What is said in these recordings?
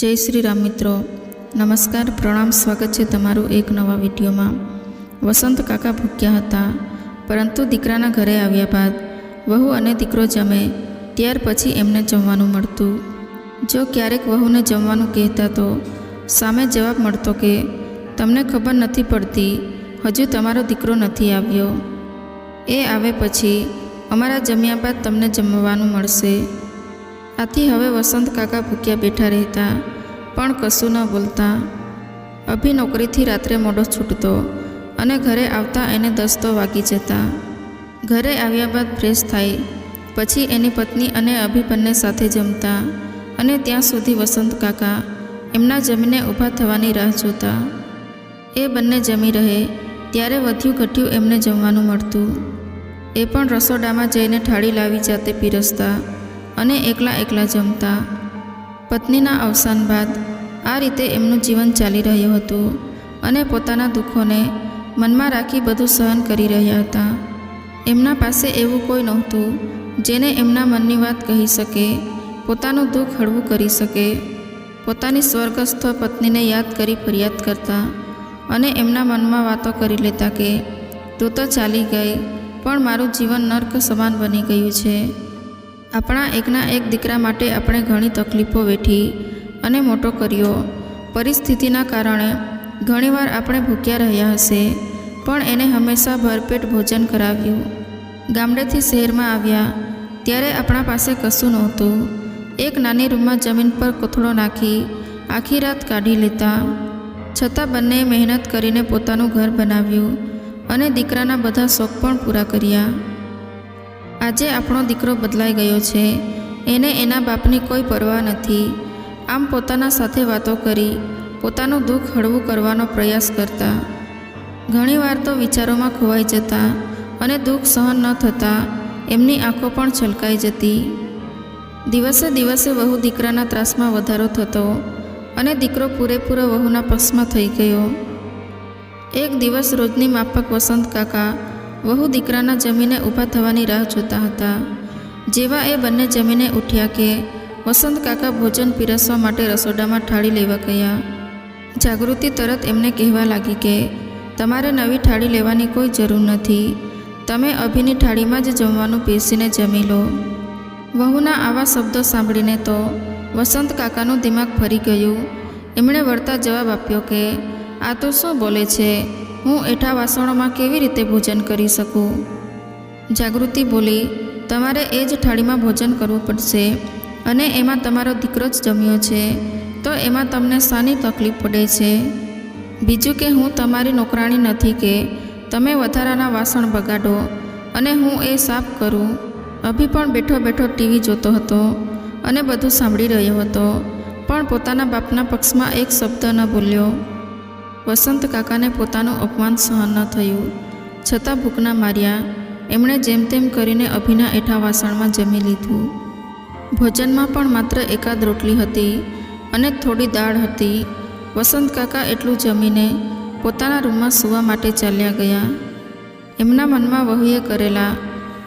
જય શ્રી રામ મિત્રો. નમસ્કાર, પ્રણામ, સ્વાગત છે તમારું એક નવા વિડીયોમાં. વસંત કાકા ભૂખ્યા હતા, પરંતુ દીકરાના ઘરે આવ્યા બાદ વહુ અને દીકરો જમે, ત્યાર પછી એમને જમવાનું મળતું. જો ક્યારેક વહુને જમવાનું કહેતા તો સામે જવાબ મળતો કે, તમને ખબર નથી પડતી, હજુ તમારો દીકરો નથી આવ્યો. એ આવે પછી અમારા જમ્યા બાદ તમને જમવાનું મળશે. આથી હવે વસંત કાકા ભૂખ્યા બેઠા રહેતા, પણ કશું ન બોલતા. અભી નોકરીથી રાત્રે મોડો છૂટતો અને ઘરે આવતા એને દસ્તો વાગી જતા. ઘરે આવ્યા બાદ ફ્રેશ થાય, પછી એની પત્ની અને અભી બંને સાથે જમતા અને ત્યાં સુધી વસંત કાકા એમના જમીને ઊભા થવાની રાહ જોતા. એ બંને જમી રહે, ત્યારે વધ્યું ઘટ્યું એમને જમવાનું મળતું. એ પણ રસોડામાં જઈને ઠાળી લાવી જાતે પીરસતા. અને એકલા એકલા જમતા. પત્નીના અવસાન બાદ આ રીતે એમનું જીવન ચાલી રહ્યું હતું અને પોતાના દુઃખોને મનમાં રાખી બધું સહન કરી રહ્યા હતા. એમના પાસે એવું કોઈ નહોતું જેને એમના મનની વાત કહી શકે, પોતાનું દુઃખ હળવું કરી શકે, પોતાની સ્વર્ગસ્થ પત્નીને યાદ કરી ફરિયાદ કરતા અને એમના મનમાં વાતો કરી લેતા કે, તું તો ચાલી ગઈ, પણ મારું જીવન નર્ક સમાન બની ગયું છે. આપણા એકના એક દીકરા માટે આપણે ઘણી તકલીફો વેઠી અને મોટો કર્યો. પરિસ્થિતિના કારણે ઘણીવાર આપણે ભૂખ્યા રહ્યા હશે, પણ એને હંમેશા ભરપેટ ભોજન કરાવ્યું. ગામડેથી શહેરમાં આવ્યા, ત્યારે આપણા પાસે કશું નહોતું. એક નાની રૂમમાં જમીન પર કોથળો નાખી આખી રાત કાઢી લેતા. છતાં બંનેએ મહેનત કરીને પોતાનું ઘર બનાવ્યું અને દીકરાના બધા શોખ પણ પૂરા કર્યા. આજે આપણો દીકરો બદલાઈ ગયો છે. એને એના બાપની કોઈ પરવા નથી. આમ પોતાના સાથે વાતો કરી, પોતાનું દુઃખ હળવું કરવાનો પ્રયાસ કરતા. ઘણીવાર તો વિચારોમાં ખોવાઈ જતા અને દુઃખ સહન ન થતાં એમની આંખો પણ છલકાઈ જતી. દિવસે દિવસે વહુ દીકરાના ત્રાસમાં વધારો થતો અને દીકરો પૂરેપૂરો વહુના પક્ષમાં થઈ ગયો. એક દિવસ રોજની માફક વસંત કાકા વહુ દીકરાના જમીને ઊભા થવાની રાહ જોતા હતા. જેવા એ બંને જમીને ઉઠ્યા કે વસંત કાકા ભોજન પીરસવા માટે રસોડામાં થાળી લેવા ગયા. જાગૃતિ તરત એમને કહેવા લાગી કે, તમારે નવી થાળી લેવાની કોઈ જરૂર નથી. તમે અભિની થાળીમાં જ જમવાનું પીરસીને જમી લો. વહુના આવા શબ્દો સાંભળીને તો વસંત કાકાનું દિમાગ ફરી ગયું. એમણે વળતા જવાબ આપ્યો કે, આ તો શું બોલે છે? હું એઠા વાસણોમાં કેવી રીતે ભોજન કરી શકું? જાગૃતિ બોલી, તમારે એ જ થાળીમાં ભોજન કરવું પડશે અને એમાં તમારો દીકરો જ જમ્યો છે, તો એમાં તમને શાની તકલીફ પડે છે. બીજું કે હું તમારી નોકરાણી નથી કે તમે વધારાના વાસણ બગાડો અને હું એ સાફ કરું. અભી પણ બેઠો બેઠો ટીવી જોતો હતો અને બધું સાંભળી રહ્યો હતો, પણ પોતાના બાપના પક્ષમાં એક શબ્દ ન બોલ્યો. વસંત કાકાને પોતાનું અપમાન સહન ન થયું. છતાં ભૂખના માર્યા, એમણે જેમ તેમ કરીને અભિના એઠા વાસણમાં જમી લીધું. ભોજનમાં પણ માત્ર એકાદ રોટલી હતી અને થોડી દાળ હતી. વસંત કાકા એટલું જમીને પોતાના રૂમમાં સૂવા માટે ચાલ્યા ગયા. એમના મનમાં વહુએ કરેલા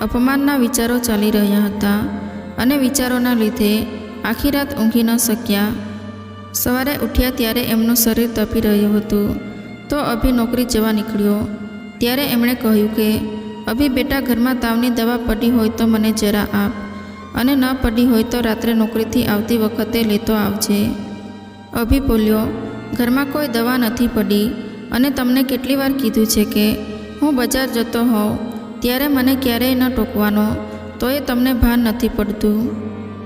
અપમાનના વિચારો ચાલી રહ્યા હતા અને વિચારોના લીધે આખી રાત ઊંઘી ન શક્યા. સવારે ઉઠ્યા ત્યારે એમનું શરીર તપી રહ્યું હતું. તો અભી નોકરી જવા નીકળ્યો. ત્યારે એમણે કહ્યું કે, અભી બેટા ઘરમાં તાવની દવા પડી હોય તો મને જરા આપ. અને ન પડી હોય તો રાત્રે નોકરીથી આવતી વખતે લેતો આવજે. અભી બોલ્યો, ઘરમાં કોઈ દવા નથી પડી અને તમને કેટલી વાર કીધું છે કે, હું બજાર જતો હોઉં. ત્યારે મને ક્યારેય ન ટોકવાનો, તોય તમને ભાન નથી પડતું.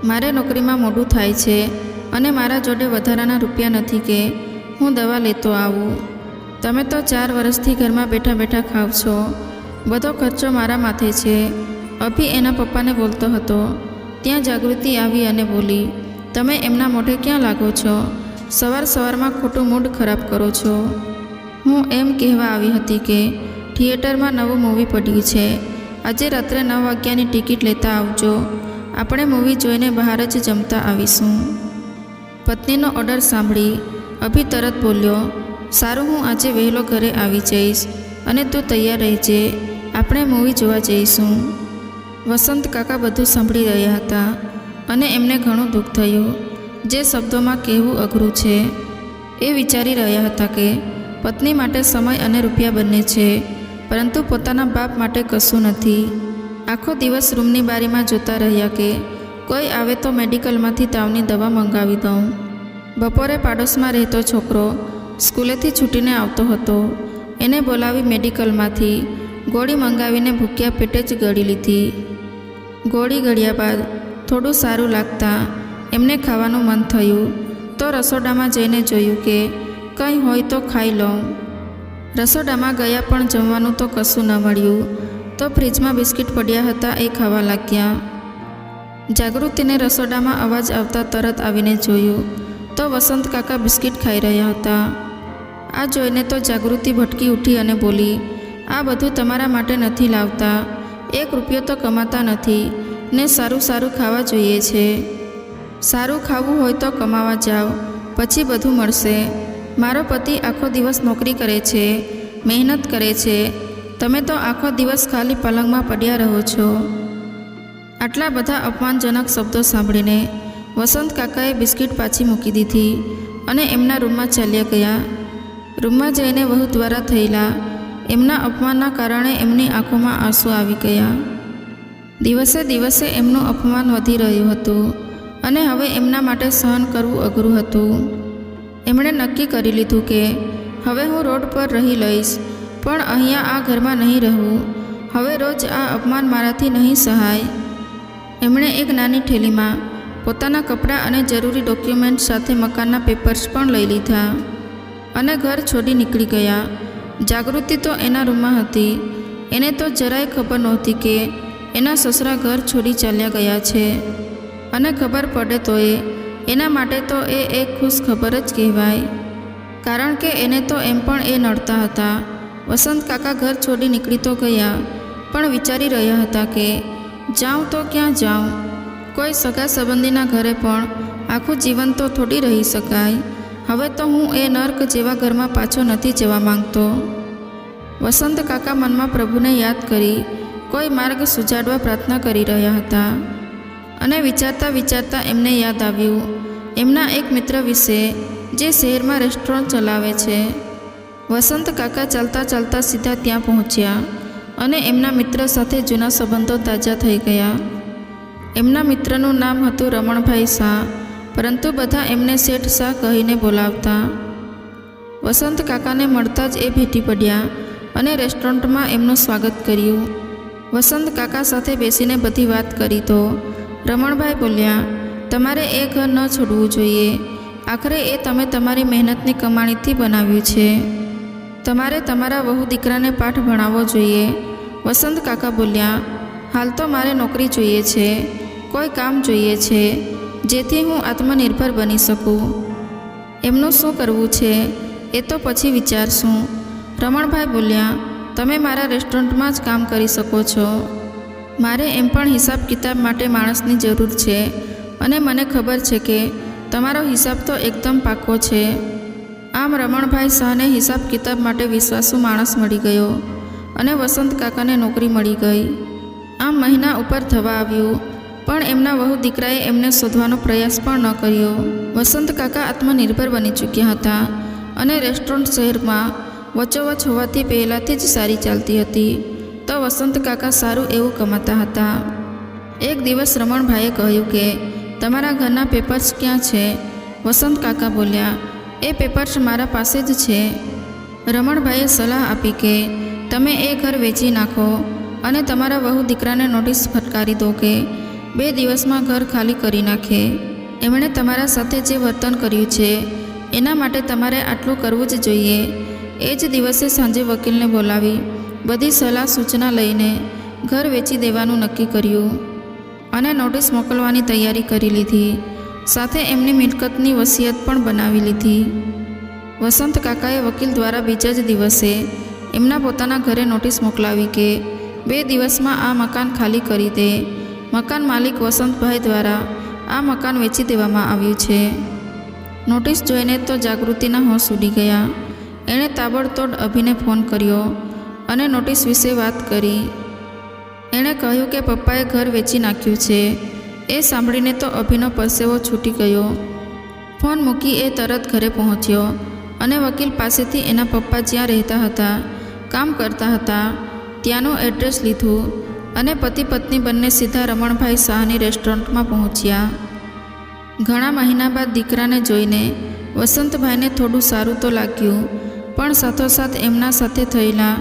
મારે નોકરીમાં મોડું થાય છે. અને મારા જોડે વધારાના રૂપિયા નથી કે હું દવા લેતો આવું. તમે તો ચાર વર્ષથી ઘરમાં બેઠા બેઠા ખાવ છો. બધો ખર્ચો મારા માથે છે. અભી એના પપ્પાને બોલતો હતો. ત્યાં જાગૃતિ આવી અને બોલી, તમે એમના મોઢે ક્યાં લાગો છો? સવાર સવારમાં ખોટું મૂડ ખરાબ કરો છો. હું એમ કહેવા આવી હતી કે થિયેટરમાં નવું મૂવી પડ્યું છે. આજે રાત્રે નવ વાગ્યાની ટિકિટ લેતા આવજો. આપણે મૂવી જોઈને બહાર જ જમતા આવીશું. પત્નીનો ઓર્ડર સાંભળી, અભી તરત બોલ્યો, સારું હું આજે વહેલો ઘરે આવી જઈશ અને તું તૈયાર રહેજે, આપણે મૂવી જોવા જઈશું. વસંત કાકા બધું સાંભળી રહ્યા હતા અને એમને ઘણું દુઃખ થયું. જે શબ્દોમાં કહેવું અઘરું છે એ વિચારી રહ્યા હતા કે પત્ની માટે સમય અને રૂપિયા બંને છે, પરંતુ પોતાના બાપ માટે કશું નથી. આખો દિવસ રૂમની બારીમાં જોતા રહ્યા કે કોઈ આવે તો મેડિકલમાંથી તાવની દવા મંગાવી દઉં. બપોરે પાડોશમાં રહેતો છોકરો સ્કૂલેથી છૂટીને આવતો હતો. એને બોલાવી મેડિકલમાંથી ગોળી મંગાવીને ભૂખ્યા પેટે જ ગળી લીધી. ગોળી ગળ્યા બાદ થોડું સારું લાગતા એમને ખાવાનું મન થયું તો રસોડામાં જઈને જોયું કે કંઈ હોય તો ખાઈ લઉં. રસોડામાં ગયા પણ જમવાનું તો કશું ન મળ્યું તો ફ્રીજમાં બિસ્કિટ પડ્યા હતા એ ખાવા લાગ્યા. જાગૃતિને રસોડામાં અવાજ આવતા તરત આવીને જોયું, તો વસંત કાકા બિસ્કિટ ખાઈ રહ્યા હતા. આ જોઈને તો જાગૃતિ ભટકી ઉઠી અને બોલી, આ બધું તમારા માટે નથી લાવતા. એક રૂપિયો તો કમાતા નથી. ને સારું સારું ખાવા જોઈએ છે. સારું ખાવું હોય તો કમાવા જાઓ. પછી બધું મળશે. મારો પતિ આખો દિવસ નોકરી કરે છે, મહેનત કરે છે. તમે તો આખો દિવસ ખાલી પલંગમાં પડ્યા રહો છો. આટલા બધા અપમાનજનક શબ્દો સાંભળીને વસંત કાકાએ બિસ્કિટ પાછી મૂકી દીધી અને એમના રૂમમાં ચાલ્યા ગયા. રૂમમાં જઈને વહુ દ્વારા થયેલા એમના અપમાનના કારણે એમની આંખોમાં આંસુ આવી ગયા. દિવસે દિવસે એમનું અપમાન વધી રહ્યું હતું અને હવે એમના માટે સહન કરવું અઘરું હતું. એમણે નક્કી કરી લીધું કે, હવે હું રોડ પર રહી લઈશ, પણ અહીંયા આ ઘરમાં નહીં રહું. હવે રોજ આ અપમાન મારાથી નહીં સહાય. એમણે એક નાની ઠેલીમાં પોતાના કપડાં અને જરૂરી ડોક્યુમેન્ટ સાથે મકાનના પેપર્સ પણ લઈ લીધા અને ઘર છોડી નીકળી ગયા. જાગૃતિ તો એના રૂમમાં હતી. એને તો જરાય ખબર નહોતી કે એના સસરા ઘર છોડી ચાલ્યા ગયા છે. અને ખબર પડે તો એ એના માટે તો એ એક ખુશ ખબર જ કહેવાય. કારણ કે એને તો એમ પણ એ નડતા હતા. વસંત કાકા ઘર છોડી નીકળી તો ગયા, પણ વિચારી રહ્યા હતા કે જાઉં તો ક્યાં જાઉં? કોઈ સગા સંબંધીના ઘરે પણ આખું જીવન તો થોડી રહી શકાય. હવે તો હું એ નર્ક જેવા ઘરમાં પાછો નથી જવા માંગતો. વસંત કાકા મનમાં પ્રભુને યાદ કરી કોઈ માર્ગ સુજાડવા પ્રાર્થના કરી રહ્યા હતા. અને વિચારતા વિચારતા એમને યાદ આવ્યું. એમના એક મિત્ર વિશે જે શહેરમાં રેસ્ટોરન્ટ ચલાવે છે. વસંત કાકા ચાલતા ચાલતા સીધા ત્યાં પહોંચ્યા. અને એમના મિત્ર સાથે જૂના સંબંધો તાજા થઈ ગયા. એમના મિત્રનું નામ હતું રમણભાઈ શાહ, પરંતુ બધા એમને શેઠ શાહ કહીને બોલાવતા. વસંત કાકાને મળતા જ એ ભેટી પડ્યા અને રેસ્ટોરન્ટમાં એમનું સ્વાગત કર્યું. વસંત કાકા સાથે બેસીને બધી વાત કરી તો રમણભાઈ બોલ્યા, તમારે એ ઘર ન છોડવું જોઈએ. આખરે એ તમે તમારી મહેનતની કમાણીથી બનાવ્યું છે. તમારે તમારા વહુ દીકરાને પાઠ ભણાવવો જોઈએ. વસંત કાકા બોલ્યા, હાલ તો મારે નોકરી જોઈએ છે. કોઈ કામ જોઈએ છે. જેથી હું આત્મનિર્ભર બની શકું. એમનું શું કરવું છે? એ તો પછી વિચારશું. રમણભાઈ બોલ્યા, તમે મારા રેસ્ટોરન્ટમાં જ કામ કરી શકો છો. મારે એમ પણ હિસાબ કિતાબ માટે માણસની જરૂર છે. અને મને ખબર છે કે તમારો હિસાબ તો એકદમ પાકો છે. આમ રમણભાઈ શાહને હિસાબ કિતાબ માટે વિશ્વાસુ માણસ મળી ગયો અને વસંત કાકાને નોકરી મળી ગઈ. આમ મહિના ઉપર થવા આવ્યું, પણ એમના વહુ દીકરાએ એમને શોધવાનો પ્રયાસ પણ ન કર્યો. વસંત કાકા આત્મનિર્ભર બની ચૂક્યા હતા અને રેસ્ટોરન્ટ શહેરમાં વચ્ચોવચ હોવાથી પહેલાંથી જ સારી ચાલતી હતી. તો વસંત કાકા સારું એવું કમાતા હતા. એક દિવસ રમણભાઈએ કહ્યું કે, તમારા ઘરના પેપર્સ ક્યાં છે? વસંત કાકા બોલ્યા એ પેપર્સ મારા પાસે જ છે. રમણભાઈએ સલાહ આપી કે તમે એ ઘર વેચી નાખો અને તમારા વહુ દીકરાને નોટિસ ફટકારી દો કે બે દિવસમાં ઘર ખાલી કરી નાખે. એમણે તમારા સાથે જે વર્તન કર્યું છે, એના માટે તમારે આટલું કરવું જ જોઈએ. એ જ દિવસે સાંજે વકીલને બોલાવી, બધી સલાહ સૂચના લઈને ઘર વેચી દેવાનું નક્કી કર્યું અને નોટિસ મોકલવાની તૈયારી કરી લીધી. સાથે એમની મિલકતની વસિયત પણ બનાવી લીધી. વસંત કાકાએ વકીલ દ્વારા બીજા જ દિવસે એમના પોતાના ઘરે નોટિસ મોકલાવી કે બે દિવસમાં આ મકાન ખાલી કરી દે. મકાન માલિક વસંતભાઈ દ્વારા આ મકાન વેચી દેવામાં આવ્યું છે. નોટિસ જોઈને તો જાગૃતિના હોશ ઉડી ગયા. એણે તાબડતોડ અભિને ફોન કર્યો અને નોટિસ વિશે વાત કરી. એણે કહ્યું કે પપ્પાએ ઘર વેચી નાખ્યું છે. એ સાંભળીને તો અભિનો પરસેવો છૂટી ગયો. ફોન મૂકી એ તરત ઘરે પહોંચ્યો અને વકીલ પાસેથી એના પપ્પા જ્યાં રહેતા હતા, કામ કરતા હતા, ત્યાંનું એડ્રેસ લીધું અને પતિ પત્ની બંને સીધા રમણભાઈ શાહની રેસ્ટોરન્ટમાં પહોંચ્યા. ઘણા મહિના બાદ દીકરાને જોઈને વસંતભાઈને થોડું સારું તો લાગ્યું, પણ સાથોસાથ એમના સાથે થયેલા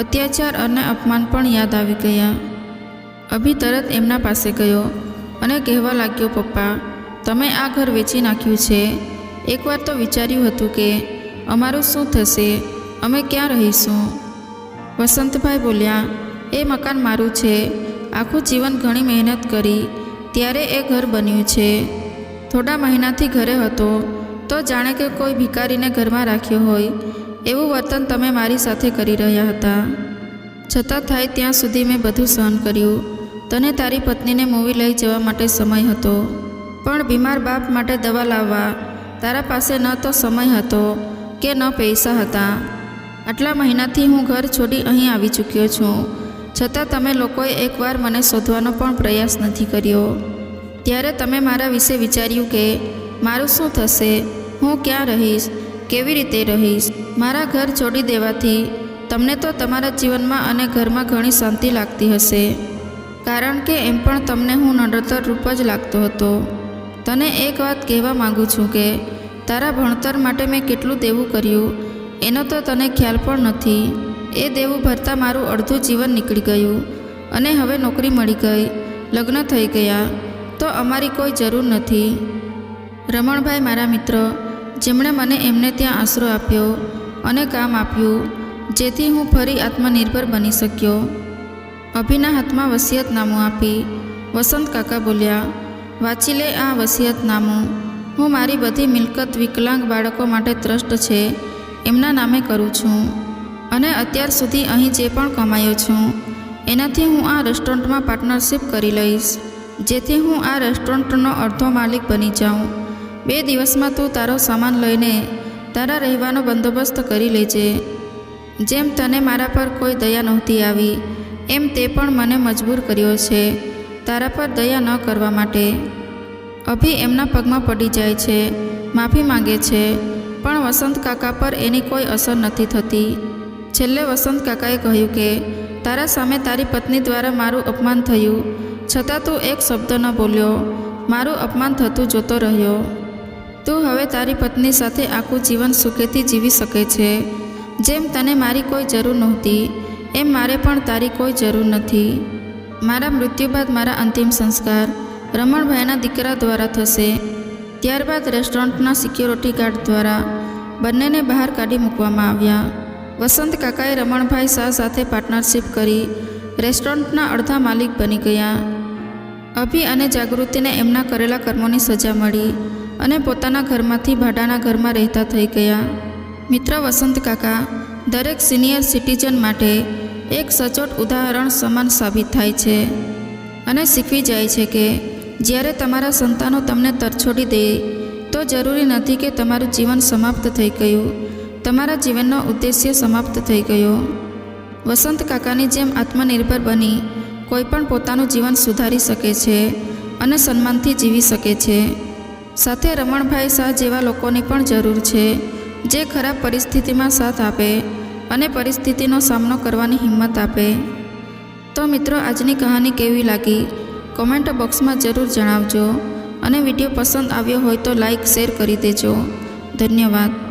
અત્યાચાર અને અપમાન પણ યાદ આવી ગયા. અભી તરત એમના પાસે ગયો અને કહેવા લાગ્યો, પપ્પા, તમે આ ઘર વેચી નાખ્યું છે. એકવાર તો વિચાર્યું હતું કે, અમારું શું થશે? અમે ક્યાં રહીશું? વસંતભાઈ બોલ્યા, એ મકાન મારું છે. આખું જીવન ઘણી મહેનત કરી, ત્યારે એ ઘર બન્યું છે. થોડા મહિનાથી ઘરે હતો, તો જાણે કે કોઈ ભિકારીને ઘરમાં રાખ્યો હોય, એવું વર્તન તમે મારી સાથે કરી રહ્યા હતા. છતાં થાય ત્યાં સુધી મેં બધું સહન કર્યું. તને તારી પત્નીને મૂવી લઈ જવા માટે સમય હતો. પણ બીમાર બાપ માટે દવા લાવવા તારા પાસે ન તો સમય હતો કે ન પૈસા હતા. આટલા મહિનાથી હું ઘર છોડી અહીં આવી ચૂક્યો છું. છતાં તમે લોકોએ એકવાર મને શોધવાનો પણ પ્રયાસ નથી કર્યો. ત્યારે તમે મારા વિશે વિચાર્યું કે મારું શું થશે? હું ક્યાં રહીશ? કેવી રીતે રહીશ? મારા ઘર છોડી દેવાથી તમને તો તમારા જીવનમાં અને ઘરમાં ઘણી શાંતિ લાગતી હશે. કારણ કે એમ પણ તમને હું નડતર રૂપ જ લાગતો હતો. તને એક વાત કહેવા માગું છું કે, તારા ભણતર માટે મેં કેટલું દેવું કર્યું? એનો તો તને ખ્યાલ પણ નથી. એ દેવું ભરતા મારું અડધું જીવન નીકળી ગયું અને હવે નોકરી મળી ગઈ, લગ્ન થઈ ગયા, તો અમારી કોઈ જરૂર નથી. રમણભાઈ મારા મિત્ર, જેમણે મને એમને ત્યાં આશરો આપ્યો અને કામ આપ્યું, જેથી હું ફરી આત્મનિર્ભર બની શક્યો. અભિના હાથમાં વસિયતનામું આપી વસંત કાકા બોલ્યા વાંચી લે આ વસિયતનામું હું મારી બધી મિલકત વિકલાંગ બાળકો માટે ટ્રસ્ટ છે. એમના નામે કરું છું. અને અત્યાર સુધી અહીં જે પણ કમાયો છું, એનાથી હું આ રેસ્ટોરન્ટમાં પાર્ટનરશિપ કરી લઈશ. જેથી હું આ રેસ્ટોરન્ટનો અડધો માલિક બની જાઉં. બે દિવસમાં તું તારો સામાન લઈને તારા રહેવાનો બંદોબસ્ત કરી લેજે. જેમ તને મારા પર કોઈ દયા નહોતી આવી એમ તે પણ મને મજબૂર કર્યો છે, તારા પર દયા ન કરવા માટે. અભી એમના પગમાં પડી જાય છે, માફી માંગે છે, પણ વસંત કાકા પર એની કોઈ અસર નથી થતી. છેલ્લે વસંત કાકાએ કહ્યું કે, તારા સામે તારી પત્ની દ્વારા મારું અપમાન થયું, છતાં તું એક શબ્દ ન બોલ્યો, મારું અપમાન થતું જોતો રહ્યો. તું હવે તારી પત્ની સાથે આખું જીવન સુખેથી જીવી શકે છે, જેમ તને મારી કોઈ જરૂર નહોતી. એમ મારે પણ તારી કોઈ જરૂર નથી. મારા મૃત્યુ બાદ મારા અંતિમ સંસ્કાર રમણભાઈના દીકરા દ્વારા થશે. ત્યારબાદ રેસ્ટોરન્ટના સિક્યોરિટી ગાર્ડ દ્વારા બંનેને બહાર કાઢી મૂકવામાં આવ્યા. વસંત કાકાએ રમણભાઈ શાહ સાથે પાર્ટનરશિપ કરી રેસ્ટોરન્ટના અડધા માલિક બની ગયા. અભી અને જાગૃતિને એમના કરેલા કર્મોની સજા મળી અને પોતાના ઘરમાંથી ભાડાના ઘરમાં રહેતા થઈ ગયા. મિત્ર વસંત કાકા દરેક સિનિયર સિટીઝન માટે એક સચોટ ઉદાહરણ સમાન સાબિત થાય છે. અને શીખવી જાય છે કે જ્યારે તમારા સંતાનો તમને તરછોડી દે, તો જરૂરી નથી કે તમારું જીવન સમાપ્ત થઈ ગયું. તમારા જીવનનો ઉદ્દેશ્ય સમાપ્ત થઈ ગયો. વસંત કાકાની જેમ આત્મનિર્ભર બની, કોઈ પણ પોતાનું જીવન સુધારી શકે છે અને સન્માનથી જીવી શકે છે. સાથે રમણભાઈ શાહ જેવા લોકોની પણ જરૂર છે. જે ખરાબ પરિસ્થિતિમાં સાથ આપે અને પરિસ્થિતિનો સામનો કરવાની હિંમત આપે. તો મિત્રો, આજની કહાની કેવી લાગી? કોમેન્ટ બોક્સમાં જરૂર જણાવજો અને વીડિયો પસંદ આવ્યો હોય તો લાઈક, શેર કરી દેજો. ધન્યવાદ.